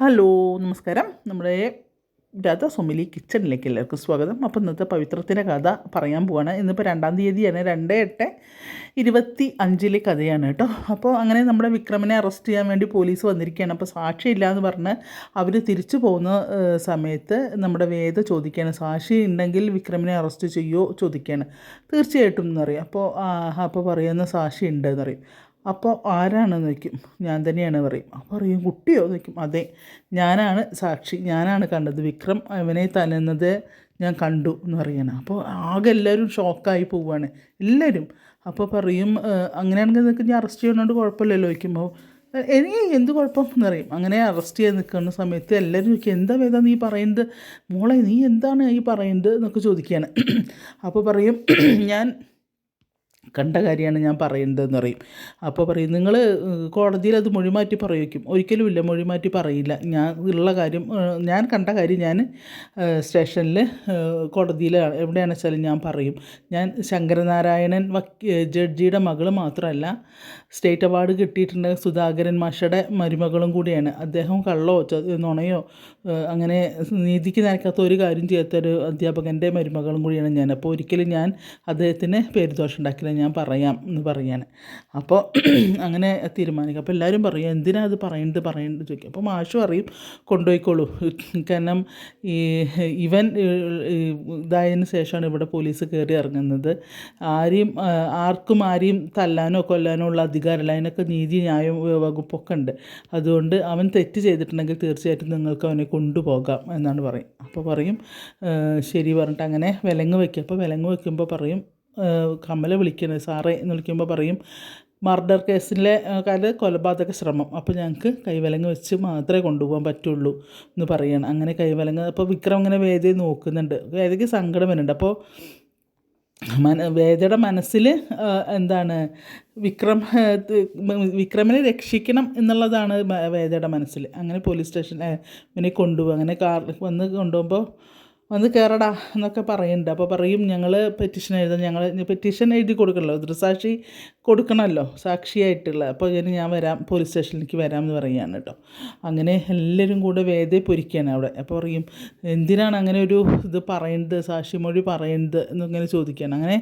Hello നമസ്കാരം. നമ്മുടെ രാധ സൊമിലി കിച്ചണിലേക്ക് എല്ലാവർക്കും സ്വാഗതം. അപ്പോൾ ഇന്നത്തെ പവിത്രത്തിന്റെ കഥ പറയാൻ പോവാണ്. ഇന്നിപ്പോൾ രണ്ടാം തീയതിയാണ് രണ്ട് എട്ട് ഇരുപത്തി അഞ്ചിലെ കഥയാണ് കേട്ടോ. അപ്പോൾ അങ്ങനെ നമ്മുടെ വിക്രമിനെ അറസ്റ്റ് ചെയ്യാൻ വേണ്ടി പോലീസ് വന്നിരിക്കുകയാണ്. അപ്പോൾ സാക്ഷിയില്ല എന്ന് പറഞ്ഞ് അവർ തിരിച്ചു പോകുന്ന സമയത്ത് നമ്മുടെ വേദ ചോദിക്കുകയാണ് സാക്ഷി ഉണ്ടെങ്കിൽ വിക്രമിനെ അറസ്റ്റ് ചെയ്യുമോ ചോദിക്കുകയാണ്. തീർച്ചയായിട്ടും എന്നറിയാം. അപ്പോൾ അപ്പോൾ പറയുന്ന സാക്ഷി ഉണ്ട് എന്നറിയും അപ്പോൾ ആരാണെന്ന് വയ്ക്കും ഞാൻ തന്നെയാണ് പറയും. അപ്പോൾ പറയും കുട്ടിയോ? എന്ന് ചോദിക്കും. അതെ ഞാനാണ് സാക്ഷി. ഞാനാണ് കണ്ടത്. വിക്രം അവനെ തലന്നത് ഞാൻ കണ്ടു എന്ന് പറയണം അപ്പോൾ ആകെ എല്ലാവരും ഷോക്കായി പോവുകയാണ്. എല്ലാവരും. അപ്പോൾ പറയും "ഏഹ്, അങ്ങനെയാണെങ്കിൽ നിങ്ങൾക്ക് ഞാൻ അറസ്റ്റ് ചെയ്യുന്നതുകൊണ്ട് കുഴപ്പമില്ലല്ലോ ചോദിക്കുമ്പോൾ എനിക്ക് എന്ത് കുഴപ്പം? എന്ന് പറയും. അങ്ങനെ അറസ്റ്റ് ചെയ്ത് നിൽക്കുന്ന സമയത്ത് എല്ലാവരും ചോദിക്കും എന്താ വേദ നീ പറയുന്നത്? മോളെ നീ എന്താണ് ഈ പറയുന്നത്? എന്നൊക്കെ ചോദിക്കുകയാണ്. അപ്പോൾ പറയും ഞാൻ കണ്ട കാര്യമാണ് ഞാൻ പറയുന്നതെന്ന് പറയും. അപ്പോൾ പറയും നിങ്ങൾ കോടതിയിൽ അത് മൊഴിമാറ്റി പറയുമായിരിക്കും ഒരിക്കലുമില്ല മൊഴിമാറ്റി പറയില്ല. ഞാൻ ഉള്ള കാര്യം ഞാൻ കണ്ട കാര്യം ഞാൻ സ്റ്റേഷനിൽ കോടതിയിൽ എവിടെയാണെന്ന് വെച്ചാലും ഞാൻ പറയും. ഞാൻ ശങ്കരനാരായണൻ വക്കീ ജഡ്ജിയുടെ മകൾ മാത്രമല്ല സ്റ്റേറ്റ് അവാർഡ് കിട്ടിയിട്ടുണ്ട് സുധാകരൻ മാഷയുടെ മരുമകളും കൂടിയാണ്. അദ്ദേഹം കള്ളോ നുണയോ അങ്ങനെ നീതിക്ക് നനക്കാത്ത ഒരു കാര്യം ചെയ്യാത്തൊരു അധ്യാപകന്റെ മരുമകളും കൂടിയാണ് ഞാൻ അപ്പോൾ ഒരിക്കലും ഞാൻ അദ്ദേഹത്തിന് പേരുദോഷം ഉണ്ടാക്കില്ല. ഞാൻ പറയാം എന്ന് പറയാണ് അപ്പോൾ അങ്ങനെ തീരുമാനിക്കും. അപ്പോൾ എല്ലാവരും പറയും എന്തിനാ അത് പറയുന്നത് പറയുന്നത് ചോദിക്കും. അപ്പോൾ മാഷ് പറയും കൊണ്ടുപോയിക്കോളൂ. കാരണം ഈ ഇവൻ ഇതായതിന് ശേഷമാണ് ഇവിടെ പോലീസ് കയറി ഇറങ്ങുന്നത്. ആരെയും ആർക്കും ആരെയും തല്ലാനോ കൊല്ലാനോ ഉള്ള അധികാരമില്ല. അതിനൊക്കെ നീതി ന്യായം വകുപ്പൊക്കെ ഉണ്ട്. അതുകൊണ്ട് അവൻ തെറ്റ് ചെയ്തിട്ടുണ്ടെങ്കിൽ തീർച്ചയായിട്ടും നിങ്ങൾക്ക് അവനെ കൊണ്ടുപോകാം എന്നാണ് പറയും. അപ്പോൾ പറയും ശരി പറഞ്ഞിട്ട് അങ്ങനെ വിലങ്ങ് വയ്ക്കും. അപ്പോൾ വിലങ്ങ് വയ്ക്കുമ്പോൾ പറയും കമല വിളിക്കുന്നത് സാറേ എന്ന് വിളിക്കുമ്പോൾ പറയും മർഡർ കേസിലെ കാല കൊലപാതക ശ്രമം. അപ്പോൾ ഞങ്ങൾക്ക് കൈവലങ്ങ് വെച്ച് മാത്രമേ കൊണ്ടുപോകാൻ പറ്റുള്ളൂ എന്ന് പറയണം. അങ്ങനെ കൈവലങ്ങ് അപ്പോൾ വിക്രം ഇങ്ങനെ വേദയെ നോക്കുന്നുണ്ട്. വേദയ്ക്ക് സങ്കടം വരുന്നുണ്ട്. അപ്പോൾ മന വേദയുടെ മനസ്സിൽ എന്താണ് വിക്രം വിക്രമിനെ രക്ഷിക്കണം എന്നുള്ളതാണ് വേദയുടെ മനസ്സിൽ അങ്ങനെ പോലീസ് സ്റ്റേഷൻ ഇവനെ കൊണ്ടുപോകും അങ്ങനെ കാർ വന്ന് കൊണ്ടുപോകുമ്പോൾ വന്ന് കയറടാ എന്നൊക്കെ പറയുന്നുണ്ട്. അപ്പോൾ പറയും ഞങ്ങൾ പെറ്റീഷൻ എഴുതാം. ഞങ്ങൾ പെറ്റീഷൻ എഴുതി കൊടുക്കണമല്ലോ ദൃസാക്ഷി കൊടുക്കണമല്ലോ സാക്ഷിയായിട്ടുള്ള. അപ്പോൾ ഇനി ഞാൻ വരാം പോലീസ് സ്റ്റേഷനിലേക്ക് വരാം എന്ന് പറയുകയാണ് കേട്ടോ. അങ്ങനെ എല്ലാവരും കൂടെ വേദയെ പൊരിക്കുകയാണ് അവിടെ. അപ്പോൾ പറയും എന്തിനാണ് അങ്ങനെ ഒരു ഇത് പറയുന്നത്? സാക്ഷിമൊഴി പറയുന്നത്? എന്നിങ്ങനെ ചോദിക്കുകയാണ്. അങ്ങനെ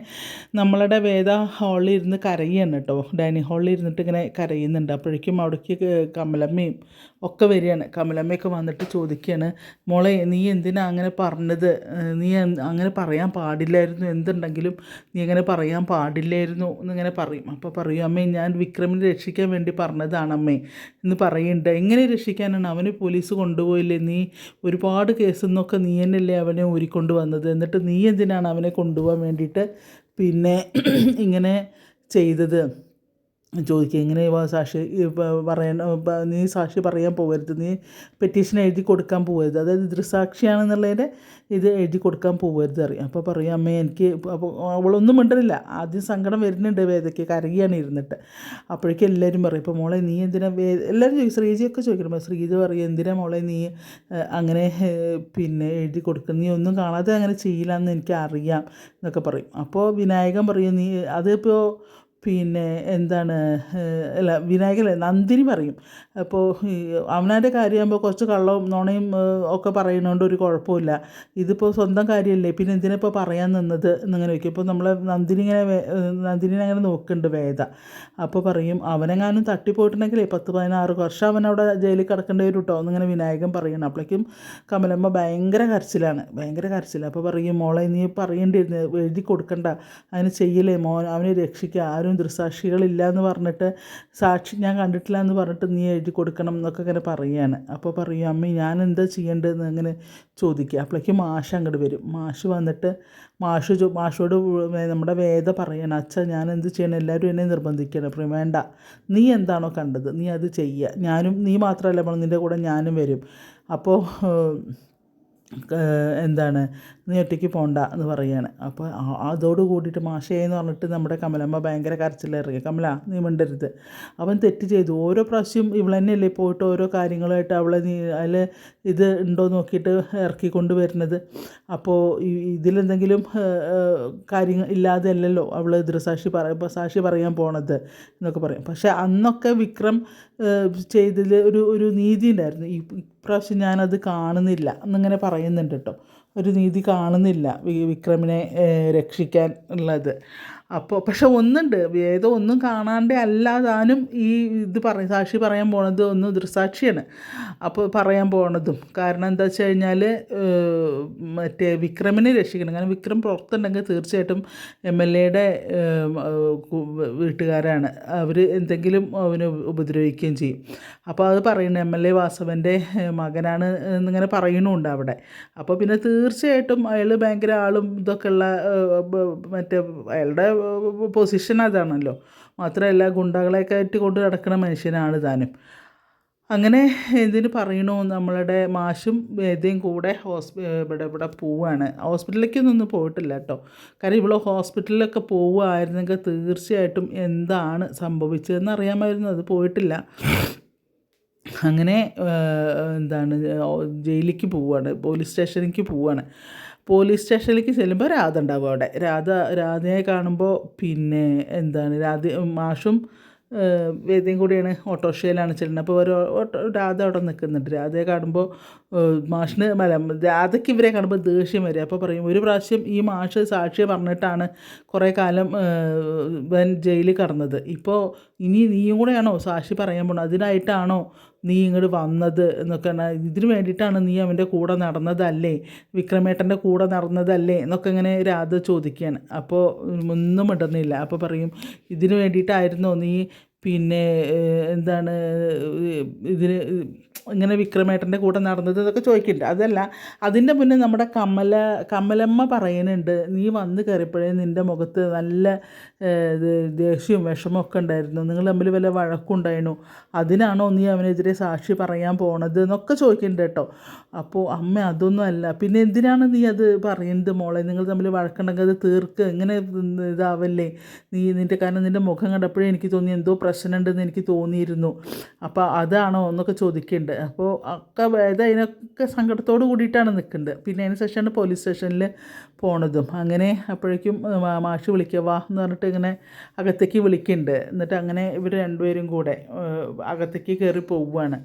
നമ്മളുടെ വേദ ഹാളിൽ ഇരുന്ന് കരയുകയാണ് കേട്ടോ. ഡൈനിങ് ഹാളിൽ ഇരുന്നിട്ട് ഇങ്ങനെ കരയുന്നുണ്ട്. അപ്പോഴേക്കും അവിടേക്ക് കമലമ്മയും ഒക്കെ വരികയാണ്. കമലമ്മയൊക്കെ വന്നിട്ട് ചോദിക്കുകയാണ് മോളെ നീ എന്തിനാണ് അങ്ങനെ പറഞ്ഞത്? ഏഹ് നീ അങ്ങനെ പറയാൻ പാടില്ലായിരുന്നു. എന്തുണ്ടെങ്കിലും നീ അങ്ങനെ പറയാൻ പാടില്ലായിരുന്നു എന്നിങ്ങനെ പറയും. അപ്പോൾ പറയും അമ്മേ ഞാൻ വിക്രമിനെ രക്ഷിക്കാൻ വേണ്ടി പറഞ്ഞതാണ് അമ്മേ എന്ന് പറയുന്നുണ്ട്. എങ്ങനെ രക്ഷിക്കാനാണ്? അവന് പോലീസ് കൊണ്ടുപോയില്ലേ? നീ ഒരുപാട് കേസിൽ നിന്നൊക്കെ നീ തന്നെയല്ലേ അവനെ ഊരിക്കൊണ്ട് വന്നത്. എന്നിട്ട് നീ എന്തിനാണ് അവനെ കൊണ്ടുപോകാൻ വേണ്ടിയിട്ട് പിന്നെ ഇങ്ങനെ ചെയ്തത്? ചോദിക്കുക ഇങ്ങനെ സാക്ഷി പറയാൻ നീ സാക്ഷി പറയാൻ പോകരുത്. നീ പെറ്റീഷൻ എഴുതി കൊടുക്കാൻ പോകരുത്. അതായത് ദൃസാക്ഷിയാണെന്നുള്ളതിന്റെ ഇത് എഴുതി കൊടുക്കാൻ പോകരുത് അറിയാം അപ്പോൾ പറയും അമ്മേ എനിക്ക് അപ്പോൾ അവളൊന്നും മിണ്ടണില്ല. ആദ്യം സങ്കടം വരുന്നുണ്ട് വേദയ്ക്ക്. കരയാണ് ഇരുന്നിട്ട്. അപ്പോഴേക്കും എല്ലാവരും പറയും ഇപ്പോൾ മോളെ നീ എന്തിനാ വേ എല്ലാവരും ചോദിക്കും ശ്രീജിയൊക്കെ ചോദിക്കണം. ശ്രീജ പറയും എന്തിനാ മോളെ നീ അങ്ങനെ പിന്നെ എഴുതി കൊടുക്കുക നീ ഒന്നും കാണാതെ അങ്ങനെ ചെയ്യില്ല എന്ന് എനിക്ക് അറിയാം എന്നൊക്കെ പറയും. അപ്പോൾ വിനായകൻ പറയും നീ അതിപ്പോൾ പിന്നെ എന്താണ് അല്ല വിനായകൻ നന്ദിനി പറയും. അപ്പോൾ അവനാന്റെ കാര്യമാകുമ്പോൾ കുറച്ച് കള്ളവും നുണയും ഒക്കെ പറയുന്നതുകൊണ്ട് ഒരു കുഴപ്പമില്ല ഇതിപ്പോൾ സ്വന്തം കാര്യമല്ലേ പിന്നെ എന്തിനാ പറയാൻ നിന്നത് എന്നിങ്ങനെ വയ്ക്കും ഇപ്പോൾ നമ്മൾ നന്ദിനി ഇങ്ങനെ നന്ദിനിനെ അങ്ങനെ നോക്കുന്നുണ്ട് വേദ. അപ്പോൾ പറയും അവനെങ്ങാനും തട്ടിപ്പോയിട്ടുണ്ടെങ്കിലേ പത്ത് പതിനാറ് വർഷം അവനവിടെ ജയിലിൽ കിടക്കേണ്ടി വരും കേട്ടോ എന്നിങ്ങനെ വിനായകൻ പറയണം. അപ്പോഴേക്കും കമലമ്മ ഭയങ്കര കരച്ചിലാണ് ഭയങ്കര കരച്ചിലാണ് അപ്പോൾ പറയും മോളെ നീ പറയേണ്ടിയിരുന്നു എഴുതി കൊടുക്കണ്ട അതിന് ചെയ്യലേ മോൻ അവനെ രക്ഷിക്കുക ആരും ദൃസാക്ഷികളില്ല എന്ന് പറഞ്ഞിട്ട് സാക്ഷി ഞാൻ കണ്ടിട്ടില്ല എന്ന് പറഞ്ഞിട്ട് നീ എഴുതി കൊടുക്കണം എന്നൊക്കെ ഇങ്ങനെ പറയുകയാണ്. അപ്പോൾ പറയും അമ്മ ഞാൻ എന്താ ചെയ്യേണ്ടതെന്ന് അങ്ങനെ ചോദിക്കുക. അപ്പോഴേക്കും മാഷ് അങ്ങോട്ട് വരും. മാഷ് വന്നിട്ട് മാഷ് മാഷോട് നമ്മുടെ വേദ പറയണം അച്ഛ ഞാൻ എന്ത് ചെയ്യണം? എല്ലാവരും എന്നെ നിർബന്ധിക്കണം. അപ്പം വേണ്ട. നീ എന്താണോ കണ്ടത്? നീ അത് ചെയ്യുക. ഞാനും നീ മാത്രമല്ല നിന്റെ കൂടെ ഞാനും വരും. അപ്പോൾ എന്താണ് നീ ഒറ്റയ്ക്ക് പോണ്ട എന്ന് പറയുകയാണ്. അപ്പോൾ അതോട് കൂടിയിട്ട് മാഷേ എന്ന് പറഞ്ഞിട്ട് നമ്മുടെ കമലമ്മ ഭയങ്കര കരച്ചിലിറങ്ങി. കമല നീ മിണ്ടരുത്. അവൻ തെറ്റ് ചെയ്തു. ഓരോ പ്രാവശ്യം ഇവളെന്നെയല്ലേ പോയിട്ട് ഓരോ കാര്യങ്ങളായിട്ട് അവളെ നീ അതിൽ ഇത് ഉണ്ടോ നോക്കിയിട്ട് ഇറക്കിക്കൊണ്ട് വരുന്നത്. അപ്പോൾ ഇതിലെന്തെങ്കിലും കാര്യങ്ങൾ ഇല്ലാതെ അല്ലല്ലോ അവൾ ദൃസാക്ഷി പറയുമ്പോൾ സാക്ഷി പറയാൻ പോണത് എന്നൊക്കെ പറയും. പക്ഷേ അന്നൊക്കെ വിക്രം ചെയ്തതിൽ ഒരു ഒരു നീതി ഉണ്ടായിരുന്നു. ഈ ഇപ്രാവശ്യം ഞാനത് കാണുന്നില്ല. എന്നിങ്ങനെ പറയുന്നുണ്ട് കേട്ടോ. ഒരു നീതി കാണുന്നില്ല വിക്രമിനെ രക്ഷിക്കാൻ ഉള്ളത്. അപ്പോൾ പക്ഷെ ഒന്നുണ്ട്. വേദം ഒന്നും കാണാണ്ട് അല്ലാതാനും ഈ ഇത് പറയും സാക്ഷി പറയാൻ പോണത് ഒന്ന് ദൃസാക്ഷിയാണ്. അപ്പോൾ പറയാൻ പോണതും. കാരണം എന്താ വെച്ച് കഴിഞ്ഞാൽ മറ്റേ വിക്രമിനെ രക്ഷിക്കണം. കാരണം വിക്രം പുറത്തുണ്ടെങ്കിൽ തീർച്ചയായിട്ടും എം എൽ എയുടെ വീട്ടുകാരാണ്. അവർ എന്തെങ്കിലും അവന് ഉപദ്രവിക്കുകയും ചെയ്യും. അപ്പോൾ അത് പറയുന്നത് എം എൽ എ വാസവന്റെ മകനാണ് എന്നിങ്ങനെ പറയുന്നുണ്ട് അവിടെ. അപ്പോൾ പിന്നെ തീർച്ചയായിട്ടും അയാൾ ഭയങ്കര ആളും ഇതൊക്കെ ഉള്ള ഏഹ്, ബ- മറ്റേ അയാളുടെ പൊസിഷൻ അതാണല്ലോ. മാത്രമല്ല ഗുണ്ടകളെയൊക്കെ ആയിട്ട് കൊണ്ട് നടക്കുന്ന മനുഷ്യനാണ് താനും. അങ്ങനെ എന്തിനു പറയണു നമ്മളുടെ മാഷും വേദയും കൂടെ ഹോസ്പി ഇവിടെ ഇവിടെ പോവുകയാണ് ഹോസ്പിറ്റലിലേക്കൊന്നും ഒന്നും പോയിട്ടില്ല കേട്ടോ. കാരണം ഇവിടെ ഹോസ്പിറ്റലിലൊക്കെ പോവുകയായിരുന്നെങ്കിൽ തീർച്ചയായിട്ടും എന്താണ് സംഭവിച്ചതെന്ന് അറിയാമായിരുന്നു. അത് പോയിട്ടില്ല. അങ്ങനെ എന്താണ് ജയിലിലേക്ക് പോവുകയാണ് പോലീസ് സ്റ്റേഷനിലേക്ക് പോവുകയാണ് പോലീസ് സ്റ്റേഷനിലേക്ക് ചെല്ലുമ്പോൾ രാധ ഉണ്ടാവും അവിടെ. രാധ രാധയെ കാണുമ്പോൾ പിന്നെ എന്താണ് രാധ മാഷും വേദിയും കൂടിയാണ് ഓട്ടോറിക്ഷയിലാണ് ചെല്ലുന്നത്. അപ്പോൾ ഒരു ഓട്ടോ രാധ അവിടെ നിൽക്കുന്നുണ്ട്. രാധയെ കാണുമ്പോൾ മാഷിന് മല രാധയ്ക്ക് ഇവരെ കാണുമ്പോൾ ദേഷ്യം വരും. അപ്പോൾ പറയും ഒരു പ്രാവശ്യം ഈ മാഷ് സാക്ഷിയെ പറഞ്ഞിട്ടാണ് കുറേ കാലം ഇവൻ ജയിലിൽ കടന്നത്. ഇപ്പോൾ ഇനി നീയും കൂടെയാണോ സാക്ഷി പറയാൻ പോണത്? അതിനായിട്ടാണോ നീ ഇങ്ങോട്ട് വന്നത് എന്നൊക്കെ. ഇതിന് വേണ്ടിയിട്ടാണ് നീ അവന്റെ കൂടെ നടന്നതല്ലേ? വിക്രമേട്ടന്റെ കൂടെ നടന്നതല്ലേ? എന്നൊക്കെ ഇങ്ങനെ രാധ ചോദിക്കുകയാണ് അപ്പോൾ ഒന്നും ഇടുന്നില്ല അപ്പോൾ പറയും ഇതിന് വേണ്ടിയിട്ടായിരുന്നോ നീ? പിന്നെ എന്താണ് ഇതിന് ഇങ്ങനെ വിക്രമേട്ടന്റെ കൂടെ നടന്നത് ഇതൊക്കെ ചോദിക്കുന്നുണ്ട് അതല്ല അതിന്റെ മുന്നേ നമ്മുടെ കമല കമലമ്മ പറയുന്നുണ്ട് നീ വന്ന് കയറിയപ്പോഴേ നിന്റെ മുഖത്ത് നല്ല ഇത് ദേഷ്യവും വിഷമമൊക്കെ ഉണ്ടായിരുന്നു. നിങ്ങൾ തമ്മിൽ വല്ല വഴക്കുണ്ടായിരുന്നു അതിനാണോ നീ അവനെതിരെ സാക്ഷി പറയാൻ പോണത്? എന്നൊക്കെ ചോദിക്കുന്നുണ്ട് കേട്ടോ. അപ്പോൾ അമ്മ അതൊന്നും അല്ല. പിന്നെ എന്തിനാണ് നീ അത് പറയുന്നത് മോളെ? നിങ്ങൾ തമ്മിൽ വഴക്കുണ്ടെങ്കിൽ അത് തീർക്ക് ഇങ്ങനെ ഇതാവല്ലേ? നീ നിന്റെ കാരണം നിന്റെ മുഖം കണ്ടപ്പോഴേ എനിക്ക് തോന്നി എന്തോ പ്രശ്നമുണ്ടെന്ന് എനിക്ക് തോന്നിയിരുന്നു. അപ്പോൾ അതാണോ എന്നൊക്കെ ചോദിക്കുന്നുണ്ട് അപ്പോൾ ഒക്കെ അതായത് അതിനൊക്കെ സങ്കടത്തോട് കൂടിയിട്ടാണ് നിൽക്കുന്നത്. പിന്നെ അതിന് ശേഷമാണ് പോലീസ് സ്റ്റേഷനിൽ പോണതും. അങ്ങനെ അപ്പോഴേക്കും മാഷ് വിളിക്കുക വാ എന്ന് പറഞ്ഞിട്ട് ഇങ്ങനെ അകത്തേക്ക് വിളിക്കുന്നുണ്ട് എന്നിട്ട് അങ്ങനെ ഇവർ രണ്ടുപേരും കൂടെ അകത്തേക്ക് കയറി പോവുകയാണ്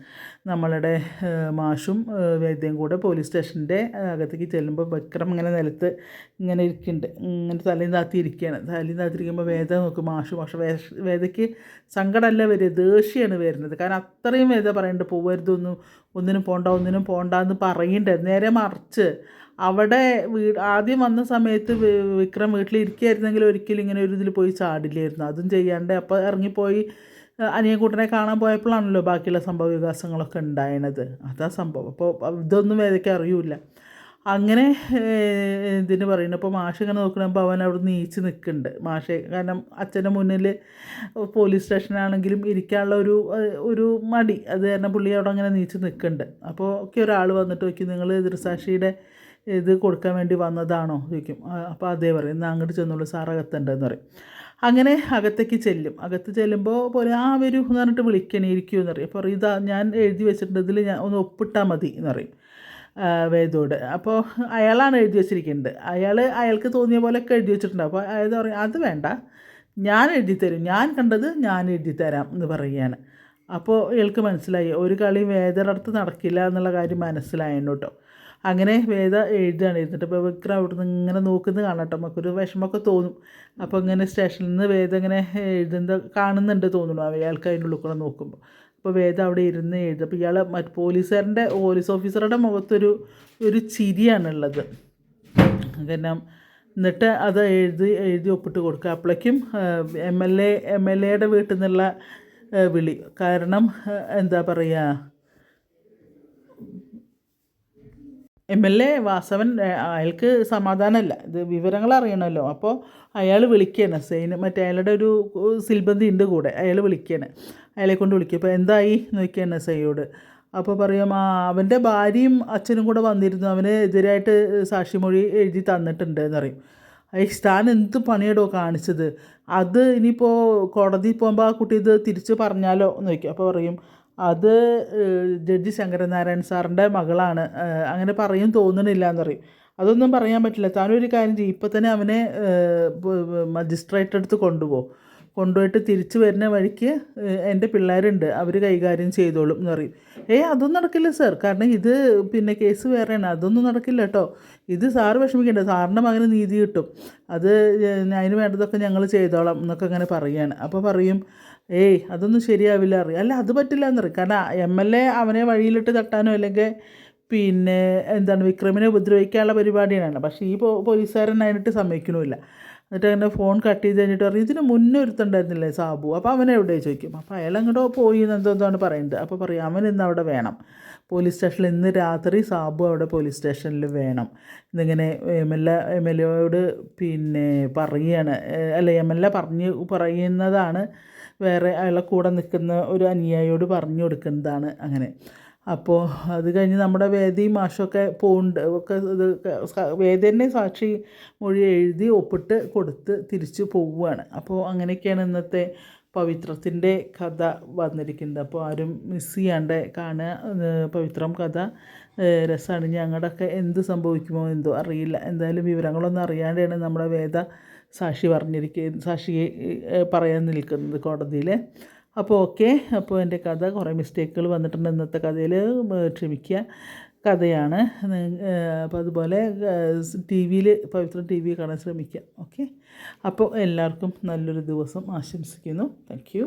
നമ്മളുടെ മാഷും വൈദ്യം കൂടെ പോലീസ് സ്റ്റേഷന്റെ അകത്തേക്ക് ചെല്ലുമ്പോൾ വിക്രം ഇങ്ങനെ നിലത്ത് ഇങ്ങനെ ഇരിക്കുന്നുണ്ട് ഇങ്ങനെ തലയും താത്തി ഇരിക്കുകയാണ് തലയും താത്തിരിക്കുമ്പോൾ വേദ നോക്കും മാഷു. മാഷ വേദയ്ക്ക് സങ്കടമല്ല വരിക ദേഷ്യമാണ് വരുന്നത്. കാരണം അത്രയും വേദ പറയുന്നുണ്ട് പോവരുതൊന്നും ഒന്നിനും പോണ്ട ഒന്നിനും പോണ്ട എന്ന് നേരെ മറിച്ച് അവിടെ വീ ആദ്യം വന്ന സമയത്ത് വിക്രം വീട്ടിലിരിക്കുകയായിരുന്നെങ്കിൽ ഒരിക്കലും ഇങ്ങനെ ഒരു ഇതിൽ പോയി ചാടില്ലായിരുന്നു. അതും ചെയ്യാണ്ട് അപ്പോൾ ഇറങ്ങിപ്പോയി അനിയൻകുട്ടനെ കാണാൻ പോയപ്പോഴാണല്ലോ ബാക്കിയുള്ള സംഭവ വികാസങ്ങളൊക്കെ ഉണ്ടായത്. അതാ സംഭവം. അപ്പോൾ ഇതൊന്നും വേദയ്ക്ക് അറിയൂല അങ്ങനെ ഇതിന് പറയുന്നത് അപ്പോൾ മാഷ് ഇങ്ങനെ നോക്കണമ്പോൾ അവൻ അവിടെ നീച്ച് നിൽക്കുന്നുണ്ട്. മാഷെ കാരണം അച്ഛന്റെ മുന്നിൽ പോലീസ് സ്റ്റേഷനാണെങ്കിലും ഇരിക്കാനുള്ള ഒരു ഒരു മടി. അത് കാരണം പുള്ളി അവിടെ അങ്ങനെ നീച്ച് നിൽക്കുന്നുണ്ട്. അപ്പോൾ ഒക്കെ ഒരാൾ വന്നിട്ട് നോക്കി നിങ്ങൾ ദൃസാക്ഷിയുടെ ഇത് കൊടുക്കാൻ വേണ്ടി വന്നതാണോ ചോദിക്കും. അപ്പോൾ അതേ പറയും. എന്നാൽ അങ്ങോട്ട് ചെന്നോളൂ സാർ അകത്തുണ്ടെന്ന് പറയും. അങ്ങനെ അകത്തേക്ക് ചെല്ലും. അകത്ത് ചെല്ലുമ്പോൾ പോലെ ആ വരൂ എന്ന് പറഞ്ഞിട്ട് വിളിക്കണേ ഇരിക്കൂ എന്ന് പറയും. അപ്പോൾ ഇതാ ഞാൻ എഴുതി വെച്ചിട്ടുണ്ട് ഇതിൽ ഞാൻ ഒന്ന് ഒപ്പിട്ടാൽ മതി എന്ന് പറയും വേദോട് അപ്പോൾ അയാളാണ് എഴുതി വെച്ചിരിക്കുന്നത്. അയാൾ അയാൾക്ക് തോന്നിയ പോലെയൊക്കെ എഴുതി വെച്ചിട്ടുണ്ട്. അപ്പോൾ അയാൾ പറയും അത് വേണ്ട. ഞാൻ എഴുതി തരും. ഞാൻ കണ്ടത് ഞാൻ എഴുതി തരാം എന്ന് പറയുകയാണ്. അപ്പോൾ ഇയാൾക്ക് മനസ്സിലായി. ഒരു കളി വേദയുടെ നടക്കില്ല എന്നുള്ള കാര്യം മനസ്സിലായിരുന്നു അങ്ങനെ വേദ എഴുതുകയാണ്. ഇരുന്നിട്ട് ഇപ്പോൾ വിക്രം അവിടുന്ന് ഇങ്ങനെ നോക്കുന്നത് കാണാം കേട്ടോ. നമുക്കൊരു വിഷമമൊക്കെ തോന്നും. അപ്പോൾ ഇങ്ങനെ സ്റ്റേഷനിൽ നിന്ന് വേദ ഇങ്ങനെ എഴുതുന്നത് കാണുന്നുണ്ട് തോന്നുന്നു. അയാൾക്ക് അതിന്റെ ഉള്ളിൽ കൂടെ നോക്കുമ്പോൾ. അപ്പോൾ വേദ അവിടെ ഇരുന്ന് എഴുതും. അപ്പോൾ ഇയാൾ മറ്റ് പോലീസുകാരന്റെ പോലീസ് ഓഫീസറുടെ മുഖത്തൊരു ഒരു ചിരിയാണുള്ളത്. കാരണം എന്നിട്ട് അത് എഴുതി എഴുതി ഒപ്പിട്ട് കൊടുക്കുക. അപ്പോഴേക്കും M L A M L എയുടെ വീട്ടിൽ നിന്നുള്ള വിളി. കാരണം എന്താ പറയുക എം എൽ എ വാസവൻ അയാൾക്ക് സമാധാനമല്ല ഇത് വിവരങ്ങൾ അറിയണമല്ലോ. അപ്പോൾ അയാൾ വിളിക്കുകയാണ് സെയിന് മറ്റേ അയാളുടെ ഒരു സിൽബന്ധി ഉണ്ട് കൂടെ. അയാൾ വിളിക്കുകയാണ് അയാളെ കൊണ്ട് വിളിക്കുക അപ്പോൾ എന്തായി നോക്കിയാണ് സെയോട് അപ്പോൾ പറയും ആ അവന്റെ ഭാര്യയും അച്ഛനും കൂടെ വന്നിരുന്നു. അവന് എതിരായിട്ട് സാക്ഷിമൊഴി എഴുതി തന്നിട്ടുണ്ട് എന്ന് പറയും താൻ എന്ത് പണിയടോ കാണിച്ചത്? അത് ഇനിയിപ്പോൾ കോടതി പോകുമ്പോൾ ആ കുട്ടി ഇത് തിരിച്ച് പറഞ്ഞാലോ എന്ന് ചോദിക്കും. അപ്പോൾ പറയും അത് ജഡ്ജി ശങ്കരനാരായൺ സാറിന്റെ മകളാണ്. അങ്ങനെ പറയും തോന്നണില്ല എന്ന് പറയും. അതൊന്നും പറയാൻ പറ്റില്ല. താനൊരു കാര്യം ചെയ്യും. ഇപ്പം തന്നെ അവനെ മജിസ്ട്രേറ്റ് അടുത്ത് കൊണ്ടുപോകും കൊണ്ടുപോയിട്ട് തിരിച്ചു വരുന്ന വഴിക്ക് എന്റെ പിള്ളേരുണ്ട്. അവർ കൈകാര്യം ചെയ്തോളും എന്ന് പറയും. ഏയ് അതൊന്നും നടക്കില്ല സാർ. കാരണം ഇത് പിന്നെ കേസ് വേറെയാണ്. അതൊന്നും നടക്കില്ല കേട്ടോ. ഇത് സാറ് വിഷമിക്കേണ്ട. സാറിന്റെ മകന് നീതി കിട്ടും. അത് അതിന് വേണ്ടതൊക്കെ ഞങ്ങൾ ചെയ്തോളാം എന്നൊക്കെ അങ്ങനെ പറയുകയാണ് അപ്പോൾ പറയും ഏയ് അതൊന്നും ശരിയാവില്ല അറിയാം. അല്ല അത് പറ്റില്ല എന്നറിയും കാരണം എം എൽ എ അവനെ വഴിയിലിട്ട് തട്ടാനോ അല്ലെങ്കിൽ പിന്നെ എന്താണ് വിക്രമിനെ ഉപദ്രവിക്കാനുള്ള പരിപാടിയാണ്. പക്ഷേ ഈ പോലീസുകാരൻ അതിനിട്ട് സമ്മതിക്കണമില്ല എന്നിട്ട് അങ്ങനെ ഫോൺ കട്ട് ചെയ്ത് കഴിഞ്ഞിട്ട് പറഞ്ഞു ഇതിന് മുന്നേ ഒരുത്തുണ്ടായിരുന്നില്ലേ സാബു? അപ്പോൾ അവനെ എവിടെ ചോദിക്കും. അപ്പോൾ അയാൾ അങ്ങോട്ട് പോയി എന്തോ എന്താണ് പറയുന്നത്. അപ്പോൾ പറയും അവൻ ഇന്ന് അവിടെ വേണം. പോലീസ് സ്റ്റേഷനിൽ ഇന്ന് രാത്രി സാബു അവിടെ പോലീസ് സ്റ്റേഷനിൽ വേണം. എന്നിങ്ങനെ M L A M L എയോട് പിന്നെ പറയുകയാണ്. അല്ല എം എൽ എ പറഞ്ഞ് പറയുന്നതാണ് വേറെ അയാളെ കൂടെ നിൽക്കുന്ന ഒരു അനുയായിയോട് പറഞ്ഞു കൊടുക്കുന്നതാണ് അങ്ങനെ. അപ്പോൾ അത് കഴിഞ്ഞ് നമ്മുടെ വേദിയും മാഷൊക്കെ പോകുന്നുണ്ട് ഒക്കെ ഇത് വേദി തന്നെ സാക്ഷി മൊഴി എഴുതി ഒപ്പിട്ട് കൊടുത്ത് തിരിച്ച് പോവുകയാണ്. അപ്പോൾ അങ്ങനെയൊക്കെയാണ് ഇന്നത്തെ പവിത്രത്തിന്റെ കഥ വന്നിരിക്കുന്നത്. അപ്പോൾ ആരും മിസ് ചെയ്യാണ്ട് കാണുക പവിത്രം കഥ രസമാണ് ഞങ്ങളുടെയൊക്കെ എന്ത് സംഭവിക്കുമോ എന്തോ അറിയില്ല. എന്തായാലും വിവരങ്ങളൊന്നും അറിയാണ്ടാണ് നമ്മുടെ വേദ സാക്ഷി പറഞ്ഞിരിക്കുക സാക്ഷി പറയാൻ നിൽക്കുന്നത് കോടതിയിൽ അപ്പോൾ ഓക്കെ. അപ്പോൾ എന്റെ കഥ കുറേ മിസ്റ്റേക്കുകൾ വന്നിട്ടുണ്ട്. ഇന്നത്തെ കഥയിൽ ക്ഷമിക്കുക കഥയാണ്. അപ്പോൾ അതുപോലെ ടി വിയിൽ പവിത്രം ടി വി കാണാൻ ശ്രമിക്കുക ഓക്കെ. അപ്പോൾ എല്ലാവർക്കും നല്ലൊരു ദിവസം ആശംസിക്കുന്നു. താങ്ക്